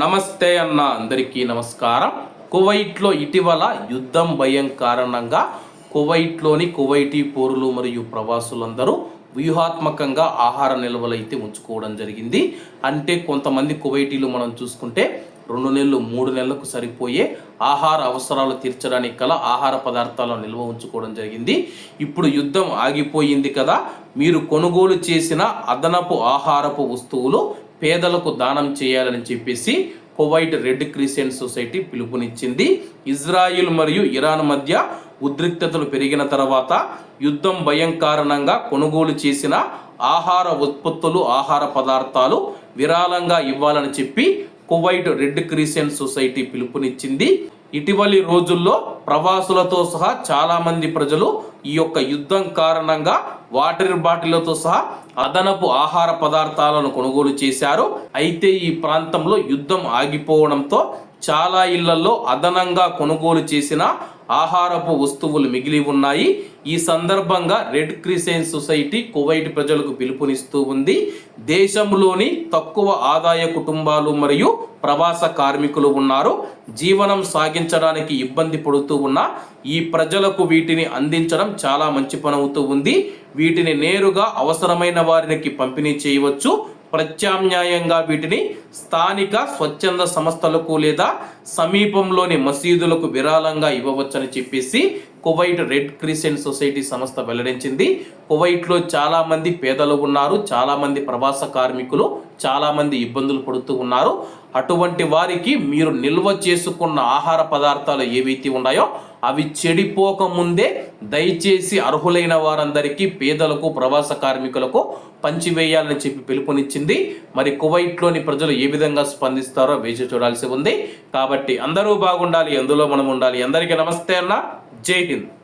నమస్తే అన్న అందరికీ నమస్కారం. కువైట్లో ఇటీవల యుద్ధం భయం కారణంగా కువైట్లోని కువైటీ పౌరులు మరియు ప్రవాసులందరూ వ్యూహాత్మకంగా ఆహార నిల్వలు అయితే ఉంచుకోవడం జరిగింది. అంటే కొంతమంది కువైటీలు మనం చూసుకుంటే రెండు నెలలు మూడు నెలలకు సరిపోయే ఆహార అవసరాలు తీర్చడానికి గల ఆహార పదార్థాలను నిల్వ ఉంచుకోవడం జరిగింది. ఇప్పుడు యుద్ధం ఆగిపోయింది కదా మీరు కొనుగోలు చేసిన అదనపు ఆహారపు వస్తువులు పేదలకు దానం చేయాలని చెప్పేసి కువైట్ రెడ్ క్రిసెంట్ సొసైటీ పిలుపునిచ్చింది. ఇజ్రాయిల్ మరియు ఇరాన్ మధ్య ఉద్రిక్తతలు పెరిగిన తర్వాత యుద్ధం భయం కారణంగా కొనుగోలు చేసిన ఆహార ఉత్పత్తులు ఆహార పదార్థాలు విరాళంగా ఇవ్వాలని చెప్పి కువైట్ రెడ్ క్రిసెంట్ సొసైటీ పిలుపునిచ్చింది. ఇటీవలి రోజుల్లో ప్రవాసులతో సహా చాలామంది ప్రజలు ఈ యొక్క యుద్ధం కారణంగా వాటర్ బాటిళ్ళతో సహా అదనపు ఆహార పదార్థాలను కొనుగోలు చేశారు. అయితే ఈ ప్రాంతంలో యుద్ధం ఆగిపోవడంతో చాలా ఇళ్ళలో అదనంగా కొనుగోలు చేసిన ఆహారపు వస్తువులు మిగిలి ఉన్నాయి. ఈ సందర్భంగా రెడ్ క్రిసెంట్ సొసైటీ కువైట్ ప్రజలకు పిలుపునిస్తూ ఉంది. దేశంలోని తక్కువ ఆదాయ కుటుంబాలు మరియు ప్రవాస కార్మికులు ఉన్నారు. జీవనం సాగించడానికి ఇబ్బంది పడుతూ ఉన్న ఈ ప్రజలకు వీటిని అందించడం చాలా మంచి పని అవుతూ ఉంది. వీటిని నేరుగా అవసరమైన వారికి పంపిణీ చేయవచ్చు. ప్రత్యామ్నాయంగా వీటిని స్థానిక స్వచ్ఛంద సంస్థలకు లేదా సమీపంలోని మసీదులకు విరాళంగా ఇవ్వవచ్చని చెప్పేసి కువైట్ రెడ్ క్రిసెంట్ సొసైటీ సంస్థ వెల్లడించింది. కువైట్లో చాలామంది పేదలు ఉన్నారు చాలామంది ప్రవాస కార్మికులు చాలామంది ఇబ్బందులు పడుతూ ఉన్నారు. అటువంటి వారికి మీరు నిల్వ చేసుకున్న ఆహార పదార్థాలు ఏవైతే ఉన్నాయో అవి చెడిపోక ముందే దయచేసి అర్హులైన వారందరికీ పేదలకు ప్రవాస కార్మికులకు పంచివేయాలని చెప్పి పిలుపునిచ్చింది. మరి కువైట్లోని ప్రజలు ఏ విధంగా స్పందిస్తారో వేచి చూడాల్సి ఉంది. కాబట్టి అందరూ బాగుండాలి ఎందులో మనం ఉండాలి. అందరికీ నమస్తే అన్న. జై హింద్.